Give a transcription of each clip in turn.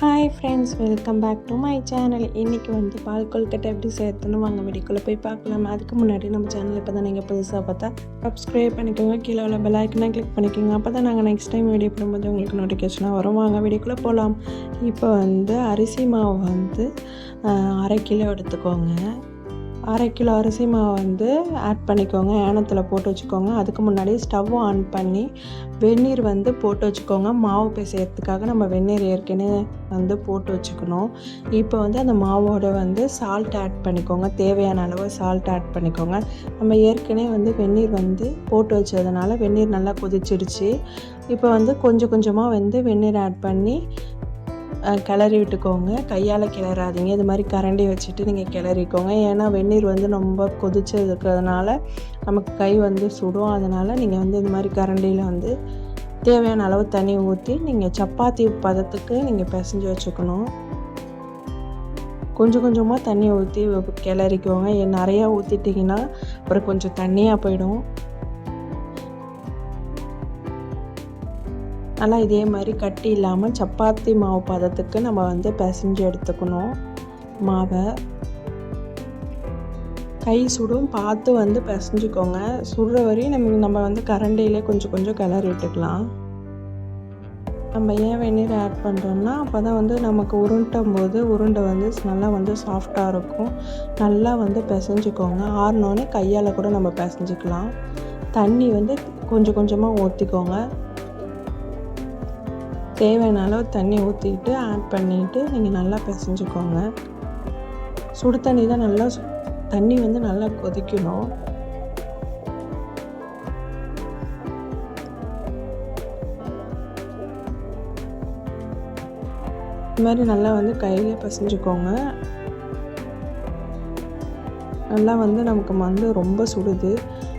Hi friends welcome back to my channel இன்றைக்கி வந்து பால் கொல்கட்டை எப்படி சேர்த்துன்னு வாங்க வீடியோக்குள்ளே போய் பார்க்கலாம். அதுக்கு முன்னாடி நம்ம சேனல் இப்போ தான் நீங்கள் புதுசாக பார்த்தா சப்ஸ்கிரைப் பண்ணிக்கோங்க. கீழே உள்ள பெல் கிளிக் பண்ணிக்கோங்க. அப்போ தான் நாங்கள் நெக்ஸ்ட் டைம் வீடியோ போடும்போது உங்களுக்கு நோட்டிஃபிகேஷனாக வரும். வாங்க வீடியோக்குள்ளே போகலாம் இப்போ வந்து அரிசி மாவு வந்து அரை கிலோ எடுத்துக்கோங்க. அரை கிலோ அரிசி மாவு வந்து ஆட் பண்ணிக்கோங்க ஏனத்தில் போட்டு வச்சுக்கோங்க. அதுக்கு முன்னாடி ஸ்டவ் ஆன் பண்ணி வெந்நீர் வந்து போட்டு வச்சுக்கோங்க. மாவு பிசையறதுக்காக நம்ம வெந்நீர் ஏற்கனவே வந்து போட்டு வச்சுக்கணும். இப்போ வந்து அந்த மாவோட வந்து சால்ட் ஆட் பண்ணிக்கோங்க. தேவையான அளவு சால்ட் ஆட் பண்ணிக்கோங்க. நம்ம ஏற்கனவே வந்து வெந்நீர் வந்து போட்டு வச்சதுனால வெந்நீர் நல்லா கொதிச்சிடுச்சு. இப்போ வந்து கொஞ்சம் கொஞ்சமாக வந்து வெந்நீர் ஆட் பண்ணி கிளறி விட்டுக்கோங்க. கையால் கிளறாதீங்க. இது மாதிரி கரண்டி வச்சுட்டு நீங்கள் கிளறிக்கோங்க. ஏன்னா வெந்நீர் வந்து ரொம்ப கொதிச்சு இருக்கிறதுனால நமக்கு கை வந்து சுடும். அதனால் நீங்கள் வந்து இது மாதிரி கரண்டியில் வந்து தேவையான அளவு தண்ணி ஊற்றி நீங்கள் சப்பாத்தி பதத்துக்கு நீங்கள் பிசைஞ்சு வச்சுக்கணும். கொஞ்சம் கொஞ்சமாக தண்ணி ஊற்றி கிளறிக்கோங்க. நிறையா ஊற்றிட்டிங்கன்னா அப்புறம் கொஞ்சம் தண்ணியாக போயிடும். ஆனால் இதே மாதிரி கட்டி இல்லாமல் சப்பாத்தி மாவு பதத்துக்கு நம்ம வந்து பிசைஞ்சு எடுத்துக்கணும். மாவை. கை சுடும் பார்த்து வந்து பிசைஞ்சுக்கோங்க. சுடுற வரையும் நம்ம நம்ம வந்து கரண்டியிலே கொஞ்சம் கொஞ்சம் கிளறி விட்டுக்கலாம். நம்ம ஏன் வெந்நீர் ஆட் பண்ணுறோம்னா அப்போ தான் வந்து நமக்கு உருண்டும் போது உருண்டை வந்து நல்லா வந்து சாஃப்டாக இருக்கும். நல்லா வந்து பிசைஞ்சுக்கோங்க. ஆறினோடனே கையால் கூட நம்ம பிசைஞ்சிக்கலாம். தண்ணி வந்து கொஞ்சம் கொஞ்சமாக ஊற்றிக்கோங்க தேவையான அளவு தண்ணி ஊற்றிட்டு ஆட் பண்ணிவிட்டு நீங்கள் நல்லா பிசைஞ்சுக்கோங்க. சுடு தண்ணி தான் நல்லா தண்ணி வந்து நல்லா கொதிக்கணும். இது மாதிரி நல்லா வந்து கையில் பிசைஞ்சுக்கோங்க. நல்லா வந்து நமக்கு வந்து ரொம்ப சுடுது.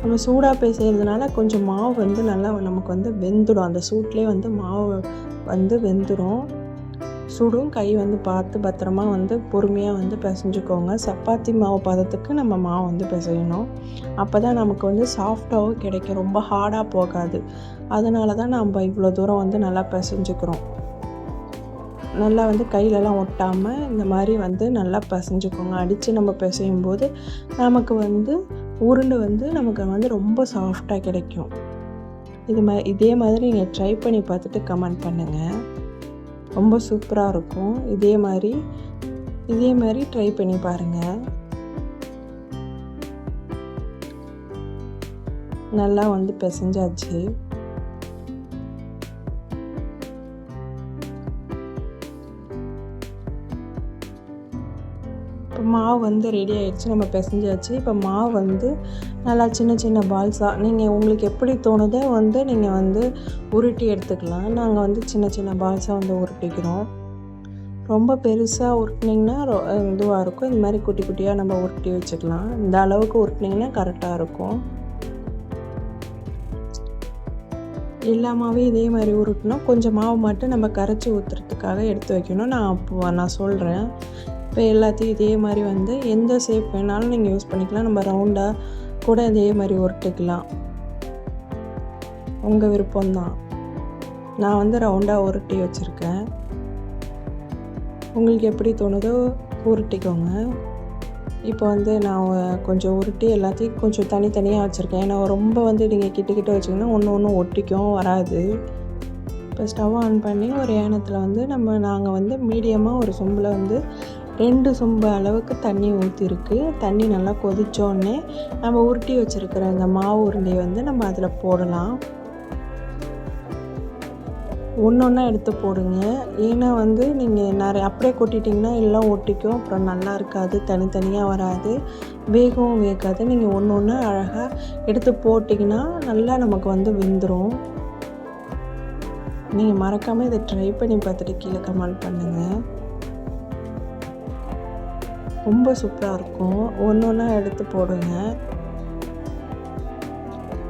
நம்ம சூடாக பேசுறதுனால கொஞ்சம் மாவு வந்து நல்லா நமக்கு வந்து வெந்துடும். அந்த சூட்லேயே வந்து மாவு வந்து வெந்துடும் சுடும் கை வந்து பார்த்து பத்திரமா வந்து பொறுமையாக வந்து பிசைஞ்சுக்கோங்க. சப்பாத்தி மாவு பதத்துக்கு நம்ம மாவு வந்து பிசையணும். அப்போ தான் நமக்கு வந்து சாஃப்டாகவும் கிடைக்கும். ரொம்ப ஹார்டாக போகாது. அதனால தான் நம்ம இவ்வளோ தூரம் வந்து நல்லா பிசைஞ்சுக்கிறோம். நல்லா வந்து கையிலலாம் ஒட்டாமல் இந்த மாதிரி வந்து நல்லா பிசைஞ்சுக்கோங்க. அடித்து நம்ம பிசையும் போது நமக்கு வந்து உருண்டை வந்து நமக்கு வந்து ரொம்ப சாஃப்டாக கிடைக்கும். இது மா இதே மாதிரி நீங்கள் ட்ரை பண்ணி பார்த்துட்டு கமெண்ட் பண்ணுங்கள் ரொம்ப சூப்பராக இருக்கும். இதே மாதிரி இதே மாதிரி ட்ரை பண்ணி பாருங்கள் நல்லா வந்து பிசைஞ்சாச்சு. மாவு வந்து ரெடி ஆகிடுச்சு நம்ம பிசைஞ்சாச்சு. இப்போ மாவு வந்து நல்லா சின்ன சின்ன பால்ஸாக நீங்கள் உங்களுக்கு எப்படி தோணுதோ வந்து நீங்கள் வந்து உருட்டி எடுத்துக்கலாம். நாங்கள் வந்து சின்ன சின்ன பால்ஸாக வந்து உருட்டிக்கிறோம். ரொம்ப பெருசாக உருட்டினீங்கன்னா ரொ- இதுவாக இருக்கும். இந்த மாதிரி குட்டி குட்டியாக நம்ம உருட்டி வச்சுக்கலாம். இந்த அளவுக்கு உருட்டினீங்கன்னா கரெக்டாக இருக்கும். எல்லா மாவையும் இதே மாதிரி உருட்டணும். கொஞ்சம் மாவு மட்டும் நம்ம கரைச்சி ஊற்றுறதுக்காக எடுத்து வைக்கணும். நான் அப்போ நான் சொல்கிறேன் இப்போ எல்லாத்தையும் இதே மாதிரி வந்து எந்த ஷேப் வேணாலும் நீங்கள் யூஸ் பண்ணிக்கலாம். நம்ம ரவுண்டாக கூட இதே மாதிரி உருட்டிக்கலாம். உங்கள் விருப்பம்தான். நான் வந்து ரவுண்டாக உருட்டி வச்சுருக்கேன். உங்களுக்கு எப்படி தோணுதோ உருட்டிக்கோங்க. இப்போ வந்து நான் கொஞ்சம் உருட்டி எல்லாத்தையும் கொஞ்சம் தனித்தனியாக வச்சுருக்கேன். ஏன்னா ரொம்ப வந்து நீங்கள் கிட்ட கிட்ட வச்சிங்கன்னா ஒன்று ஒன்று ஒட்டிக்கும் வராது. இப்போ ஸ்டவ் ஆன் பண்ணி ஒரு ஏனத்தில் வந்து நம்ம நாங்கள் வந்து மீடியமாக ஒரு சொம்பில் வந்து ரெண்டு சொம்பு அளவுக்கு தண்ணி ஊற்றிருக்கு தண்ணி நல்லா கொதித்தோடனே நம்ம உருட்டி வச்சுருக்கிற அந்த மாவு உருண்டையை வந்து நம்ம அதில் போடலாம். ஒன்று ஒன்றா எடுத்து போடுங்க. ஏன்னா வந்து நீங்கள் நிறைய அப்படியே கொட்டிட்டிங்கன்னா எல்லாம் ஒட்டிக்கும். அப்புறம் நல்லா இருக்காது தனித்தனியாக வராது. வேகவும் வேகாது. நீங்கள் ஒன்று ஒன்று அழகாக எடுத்து போட்டிங்கன்னா நல்லா நமக்கு வந்து வெந்துடும் நீங்கள் மறக்காமல் இதை ட்ரை பண்ணி பார்த்துட்டு கீழே கமெண்ட் பண்ணுங்கள் ரொம்ப சூப்பராக இருக்கும். ஒன்று ஒன்றா எடுத்து போடுங்க.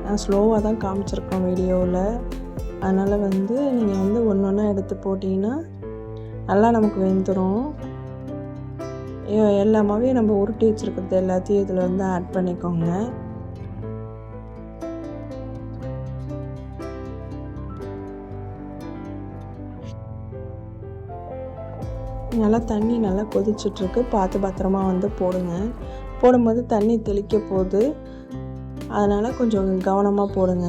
நான் ஸ்லோவாக தான் காமிச்சிருக்கோம் வீடியோவில் அதனால் வந்து நீங்கள் வந்து ஒன்று ஒன்றா எடுத்து போட்டிங்கன்னா நல்லா நமக்கு வெந்துடும் எல்லாமாவே நம்ம உருட்டி வச்சுருக்கிறது எல்லாத்தையும் இதில் வந்து ஆட் பண்ணிக்கோங்க. நல்லா தண்ணி நல்லா கொதிச்சிட்ருக்கு. பார்த்து பத்திரமா வந்து போடுங்க. போடும்போது தண்ணி தெளிக்க போகுது. அதனால் கொஞ்சம் கவனமாக போடுங்க.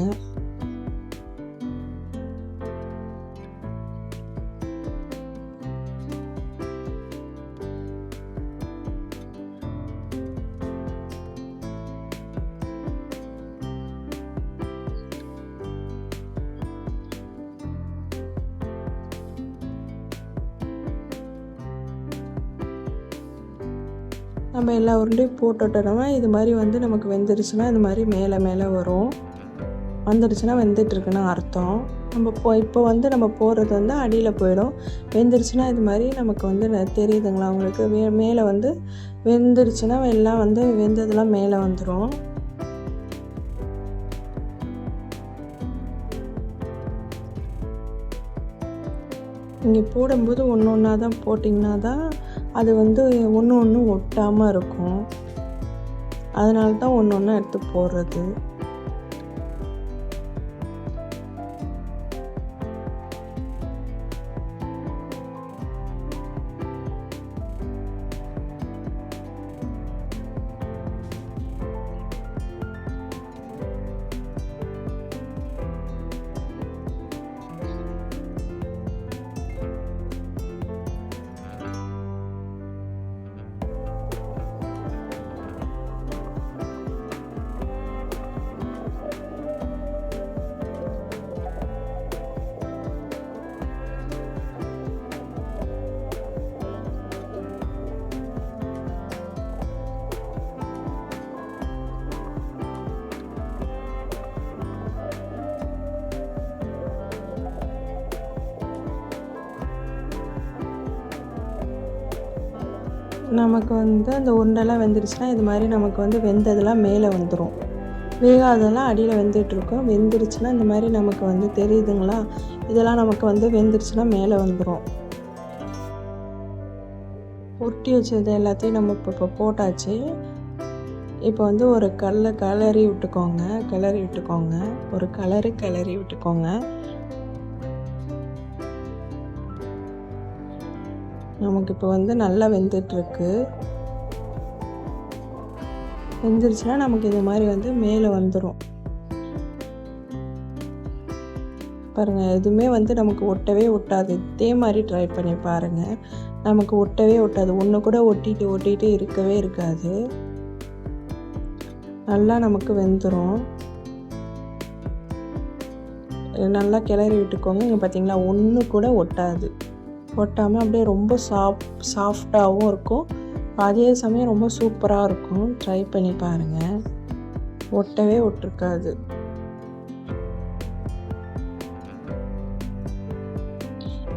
நம்ம எல்லா உருண்டையும் போட்டுட்டோம்னா இது மாதிரி வந்து நமக்கு வெந்துருச்சுன்னா இது மாதிரி மேலே மேலே வரும். வந்துடுச்சுன்னா வெந்துட்டுருக்குன்னு அர்த்தம். நம்ம இப்போ இப்போ வந்து நம்ம போடுறது வந்து அடியில் போயிடும். வெந்துருச்சுன்னா இது மாதிரி நமக்கு வந்து தெரியுதுங்களா உங்களுக்கு? வே மேலே வந்து வெந்துருச்சுன்னா எல்லாம் வந்து வெந்ததெல்லாம் மேலே வந்துடும் நீங்கள் போடும்போது ஒன்று ஒன்றா தான் போட்டிங்கன்னா தான் அது வந்து ஒன்று ஒன்று ஒட்டாமல் இருக்கும். அதனால தான் ஒன்று ஒன்று எடுத்து போடுறது. நமக்கு வந்து அந்த உருண்டெல்லாம் வெந்துருச்சுன்னா இது மாதிரி நமக்கு வந்து வெந்ததெல்லாம் மேலே வந்துடும் வேகாதெல்லாம் அடியில் வெந்துட்டுருக்கும். வெந்துருச்சுன்னா இந்த மாதிரி நமக்கு வந்து தெரியுதுங்களா? இதெல்லாம் நமக்கு வந்து வெந்துருச்சுன்னா மேலே வந்துடும் உருட்டி வச்சது எல்லாத்தையும் நம்ம இப்போ இப்போ போட்டாச்சு. இப்போ வந்து ஒரு கல்லை கிளறி விட்டுக்கோங்க. கிளறி விட்டுக்கோங்க. ஒரு கலரு கிளறி விட்டுக்கோங்க. நமக்கு இப்போ வந்து நல்லா வெந்துட்டுருக்கு. வெந்துருச்சுன்னா நமக்கு இது மாதிரி வந்து மேலே வந்துடும் பாருங்கள் எதுவுமே வந்து நமக்கு ஒட்டவே ஒட்டாது. இதே மாதிரி ட்ரை பண்ணி பாருங்கள் நமக்கு ஒட்டவே ஒட்டாது. ஒன்று கூட ஒட்டிட்டு ஒட்டிகிட்டு இருக்கவே இருக்காது. நல்லா நமக்கு வெந்துடும் நல்லா கிளறி விட்டுக்கோங்க. இங்கே பார்த்தீங்களா ஒன்று கூட ஒட்டாது. ஒட்டாமல் அப்படியே ரொம்ப சாஃப்ட் சாஃப்டாகவும் இருக்கும். அதே சமயம் ரொம்ப சூப்பராக இருக்கும். ட்ரை பண்ணி பாருங்கள் ஒட்டவே ஒட்டிருக்காது.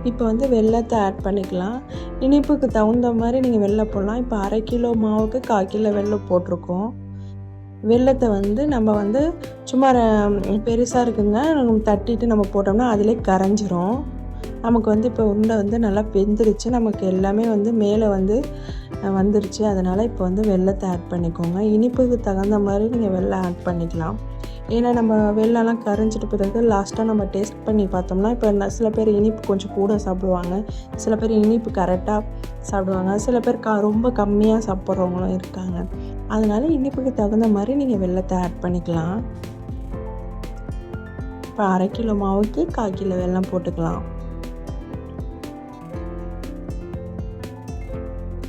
இப்போ வந்து வெள்ளத்தை ஆட் பண்ணிக்கலாம். இனிப்புக்கு தகுந்த மாதிரி நீங்கள் வெள்ளை போடலாம். இப்போ அரை கிலோ மாவுக்கு கால் கிலோ வெள்ளம் போட்டிருக்கோம். வெள்ளத்தை வந்து நம்ம வந்து சும்மா பெருசாக இருக்குங்க. தட்டிட்டு நம்ம போட்டோம்னா அதிலே கரைஞ்சிரும். நமக்கு வந்து இப்போ உருண்டை வந்து நல்லா வெந்துருச்சு. நமக்கு எல்லாமே வந்து மேலே வந்து வந்துருச்சு. அதனால் இப்போ வந்து வெள்ளத்தை ஆட் பண்ணிக்கோங்க. இனிப்புக்கு தகுந்த மாதிரி நீங்கள் வெள்ளம் ஆட் பண்ணிக்கலாம். ஏன்னா நம்ம வெள்ளம்லாம் கரைஞ்சிட்டு பிறகு லாஸ்ட்டாக நம்ம டேஸ்ட் பண்ணி பார்த்தோம்னா இப்போ சில பேர் இனிப்பு கொஞ்சம் கூட சாப்பிடுவாங்க. சில பேர் இனிப்பு கரெக்டாக சாப்பிடுவாங்க. சில பேர் க ரொம்ப கம்மியாக சாப்பிட்றவங்களும் இருக்காங்க. அதனால் இனிப்புக்கு தகுந்த மாதிரி நீங்கள் வெள்ளத்தை ஆட் பண்ணிக்கலாம். இப்போ அரை கிலோ மாவுக்கு கால் கிலோ வெல்லம் போட்டுக்கலாம்.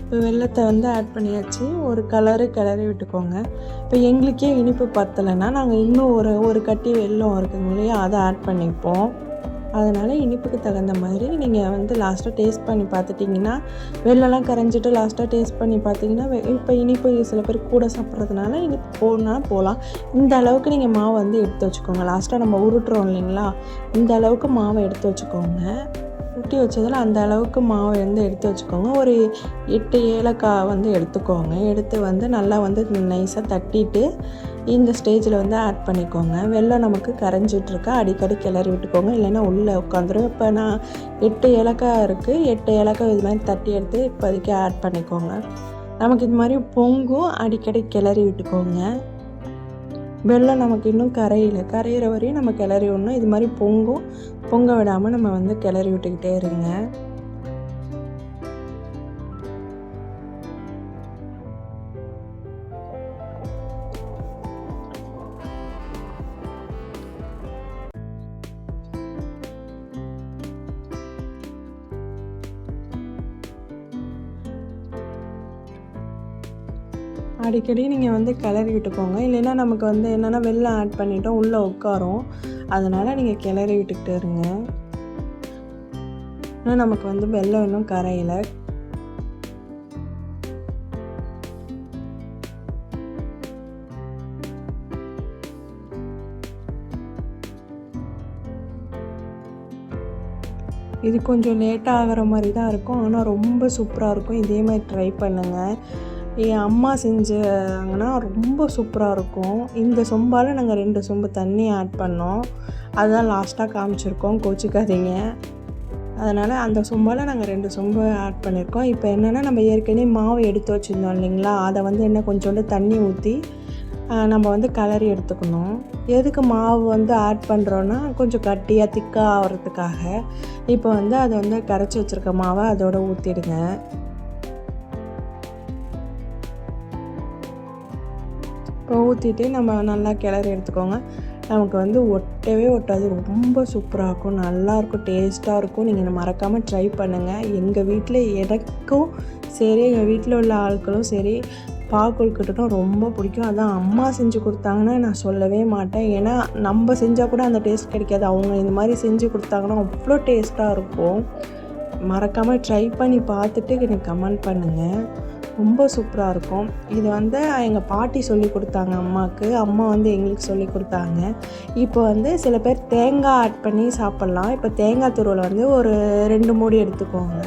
இப்போ வெள்ளத்தை வந்து ஆட் பண்ணியாச்சு. ஒரு கலரு கிளறி விட்டுக்கோங்க. இப்போ எங்களுக்கே இனிப்பு பத்தலைன்னா நாங்கள் இன்னும் ஒரு ஒரு கட்டி வெள்ளம் இருக்குங்க இல்லையா அதை ஆட் பண்ணிப்போம். அதனால் இனிப்புக்கு தகுந்த மாதிரி நீங்கள் வந்து லாஸ்ட்டாக டேஸ்ட் பண்ணி பார்த்துட்டிங்கன்னா வெள்ளெல்லாம் கரைஞ்சிட்டு லாஸ்ட்டாக டேஸ்ட் பண்ணி பார்த்தீங்கன்னா இப்போ இனிப்பு சில பேர் கூட சாப்பிட்றதுனால இனிப்பு போடனாலும் போகலாம். இந்த அளவுக்கு நீங்கள் மாவை வந்து எடுத்து வச்சுக்கோங்க. லாஸ்ட்டாக நம்ம உருட்டுறோம் இல்லைங்களா இந்த அளவுக்கு மாவை எடுத்து வச்சுக்கோங்க. குட்டி வச்சதில் அந்த அளவுக்கு மாவு வந்து எடுத்து வச்சுக்கோங்க. ஒரு எட்டு ஏலக்காய் வந்து எடுத்துக்கோங்க. எடுத்து வந்து நல்லா வந்து நைஸாக தட்டிட்டு இந்த ஸ்டேஜில் வந்து ஆட் பண்ணிக்கோங்க. வெள்ளம் நமக்கு கரைஞ்சிட்ருக்கா. அடிக்கடி கிளறி விட்டுக்கோங்க. இல்லைன்னா உள்ளே உட்காந்துரும். இப்போ நான் எட்டு ஏலக்காய் இருக்குது எட்டு ஏலக்காய் இது மாதிரி தட்டி எடுத்து இப்போதைக்கு ஆட் பண்ணிக்கோங்க. நமக்கு இது மாதிரி பொங்கும். அடிக்கடி கிளறி விட்டுக்கோங்க. வெள்ளம் நமக்கு இன்னும் கரையில் கரையிற வரையும் நம்ம கிளறி விடணும். இது மாதிரி பொங்கும். பொங்க விடாமல் நம்ம வந்து கிளறி விட்டுக்கிட்டே இருங்க. அடிக்கடி நீங்கள் வந்து கிளறி விட்டுக்கோங்க. இல்லைன்னா நமக்கு வந்து என்னென்னா வெளில ஆட் பண்ணிட்டோம் உள்ளே உட்காரும். அதனால் நீங்கள் கிளறி விட்டுக்கிட்டு இருங்க. இன்னும் நமக்கு வந்து வெள்ளம் இன்னும் கரையில். இது கொஞ்சம் லேட்டாக ஆகிற மாதிரி தான் இருக்கும். ஆனால் ரொம்ப சூப்பராக இருக்கும். இதே மாதிரி ட்ரை பண்ணுங்கள் என் அம்மா செஞ்சாங்கன்னா ரொம்ப சூப்பராக இருக்கும். இந்த சொம்பால் நாங்கள் ரெண்டு சொம்பு தண்ணி ஆட் பண்ணோம். அதுதான் லாஸ்ட்டாக காமிச்சிருக்கோம் கோச்சிக்காதீங்க. அதனால் அந்த சொம்பால் நாங்கள் ரெண்டு சொம்பு ஆட் பண்ணியிருக்கோம் இப்போ என்னென்னா நம்ம ஏற்கனவே மாவு எடுத்து வச்சுருந்தோம் இல்லைங்களா? அதை வந்து என்ன கொஞ்சோண்டு தண்ணி ஊற்றி நம்ம வந்து கலரி எடுத்துக்கணும். எதுக்கு மாவு வந்து ஆட் பண்ணுறோன்னா கொஞ்சம் கட்டியாக திக்காக ஆகிறதுக்காக இப்போ வந்து அதை வந்து கரைச்சி வச்சுருக்க மாவை அதோட ஊற்றிடுங்க இப்போ ஊற்றிட்டு நம்ம நல்லா கிளறி எடுத்துக்கோங்க. நமக்கு வந்து ஒட்டவே ஒட்டாது. ரொம்ப சூப்பராக இருக்கும். நல்லாயிருக்கும் டேஸ்ட்டாக இருக்கும். நீங்கள் மறக்காமல் ட்ரை பண்ணுங்கள் எங்கள் வீட்டில் எனக்கும் சரி எங்கள் வீட்டில் உள்ள ஆட்களும் சரி பால் ரொம்ப பிடிக்கும். அதான் அம்மா செஞ்சு கொடுத்தாங்கன்னா நான் சொல்லவே மாட்டேன். ஏன்னா நம்ம செஞ்சால் கூட அந்த டேஸ்ட் கிடைக்காது. அவங்க இந்த மாதிரி செஞ்சு கொடுத்தாங்கன்னா அவ்வளோ டேஸ்ட்டாக இருக்கும். மறக்காமல் ட்ரை பண்ணி பார்த்துட்டு எனக்கு கமெண்ட் பண்ணுங்கள் ரொம்ப சூப்பராக இருக்கும். இது வந்து எங்கள் பாட்டி சொல்லி கொடுத்தாங்க அம்மாவுக்கு அம்மா வந்து எங்களுக்கு சொல்லி கொடுத்தாங்க. இப்போ வந்து சில பேர் தேங்காய் ஆட் பண்ணி சாப்பிட்லாம். இப்போ தேங்காய் துருவில் வந்து ஒரு ரெண்டு மூடி எடுத்துக்கோங்க.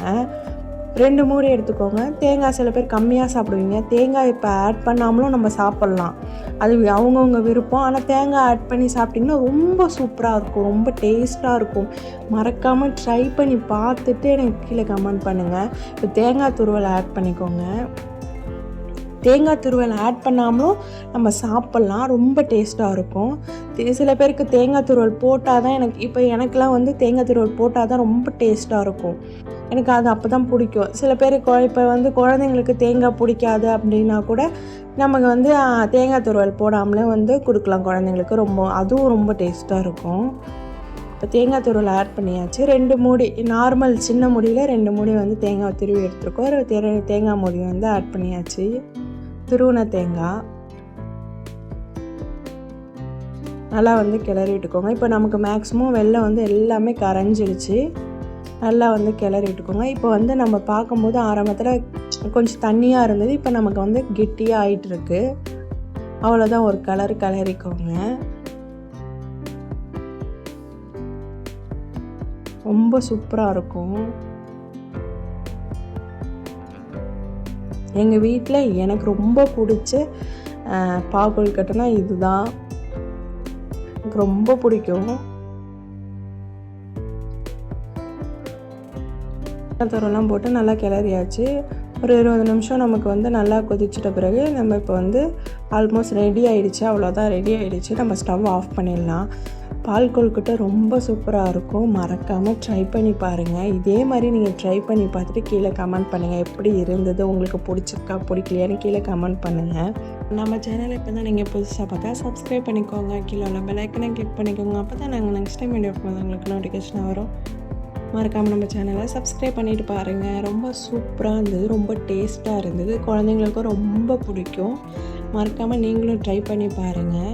ரெண்டு மூடி எடுத்துக்கோங்க. தேங்காய் சில பேர் கம்மியாக சாப்பிடுவீங்க. தேங்காய் இப்போ ஆட் பண்ணாமலும் நம்ம சாப்பிட்லாம். அது அவங்கவுங்க விருப்பம். ஆனால் தேங்காய் ஆட் பண்ணி சாப்பிட்டிங்கன்னா ரொம்ப சூப்பராக இருக்கும். ரொம்ப டேஸ்ட்டாக இருக்கும். மறக்காமல் ட்ரை பண்ணி பார்த்துட்டு எனக்கு கீழே கமெண்ட் பண்ணுங்கள் இப்போ தேங்காய் துருவல் ஆட் பண்ணிக்கோங்க. தேங்காய் துருவல் ஆட் பண்ணாமலும் நம்ம சாப்பிட்லாம். ரொம்ப டேஸ்ட்டாக இருக்கும். சில பேருக்கு தேங்காய் துருவல் போட்டால் தான் எனக்கு இப்போ எனக்கெலாம் வந்து தேங்காய் துருவல் போட்டால் தான் ரொம்ப டேஸ்ட்டாக இருக்கும். எனக்கு அது அப்போ தான் பிடிக்கும். சில பேர் இப்போ வந்து குழந்தைங்களுக்கு தேங்காய் பிடிக்காது அப்படின்னா கூட நமக்கு வந்து தேங்காய் துருவல் போடாமலே வந்து கொடுக்கலாம் குழந்தைங்களுக்கு. ரொம்ப அதுவும் ரொம்ப டேஸ்ட்டாக இருக்கும். இப்போ தேங்காய் துருவல் ஆட் பண்ணியாச்சு. ரெண்டு மூடி நார்மல் சின்ன முடியில் ரெண்டு மூடி வந்து தேங்காய் துருவி எடுத்துருக்கோம். ஒரு தேங்காய் மூடி வந்து ஆட் பண்ணியாச்சு. துருவன தேங்காய் நல்லா வந்து கிளறி விட்டுக்கோங்க இப்போ நமக்கு மேக்ஸிமம் வெள்ளம் வந்து எல்லாமே கரைஞ்சிடுச்சு நல்லா வந்து கிளறி விட்டுக்கோங்க இப்போ வந்து நம்ம பார்க்கும்போது ஆரம்பத்தில் கொஞ்சம் தண்ணியாக இருந்தது. இப்போ நமக்கு வந்து கெட்டியாக ஆகிட்டுருக்கு அவ்வளோதான் ஒரு கலர் கிளறிக்கோங்க. ரொம்ப சூப்பராக இருக்கும். எங்கள் வீட்டில் எனக்கு ரொம்ப பிடிச்ச பால் கட்டுனா இதுதான். எனக்கு ரொம்ப பிடிக்கும். தூரம்லாம் போட்டு நல்லா கிளறியாச்சு. ஒரு இருபது நிமிஷம் நமக்கு வந்து நல்லா கொதிச்சிட்ட பிறகு நம்ம இப்போ வந்து ஆல்மோஸ்ட் ரெடி ஆகிடுச்சு அவ்வளோதான் ரெடி ஆகிடுச்சு நம்ம ஸ்டவ் ஆஃப் பண்ணிடலாம். பால் கொழுக்கட்டை ரொம்ப சூப்பராக இருக்கும். மறக்காமல் ட்ரை பண்ணி பாருங்கள் இதே மாதிரி நீங்கள் ட்ரை பண்ணி பார்த்துட்டு கீழே கமெண்ட் பண்ணுங்கள் எப்படி இருந்தது? உங்களுக்கு பிடிச்சிருக்கா? பிடிக்கலையான்னு கீழே கமெண்ட் பண்ணுங்கள் நம்ம சேனலை இப்போ தான் நீங்கள் புதுசாக பார்த்தா சப்ஸ்கிரைப் பண்ணிக்கோங்க. கீழே உள்ள பெலைக்கனை கிளிக் பண்ணிக்கோங்க. அப்போ தான் நாங்கள் நெக்ஸ்ட் டைம் வீடியோ போது உங்களுக்கு நோட்டிஃபிகேஷன் வரும். மறக்காமல் நம்ம சேனலை சப்ஸ்கிரைப் பண்ணிவிட்டு பாருங்கள் ரொம்ப சூப்பராக இருந்தது. ரொம்ப டேஸ்ட்டாக இருந்தது. குழந்தைங்களுக்கும் ரொம்ப பிடிக்கும். மறக்காமல் நீங்களும் ட்ரை பண்ணி பாருங்கள்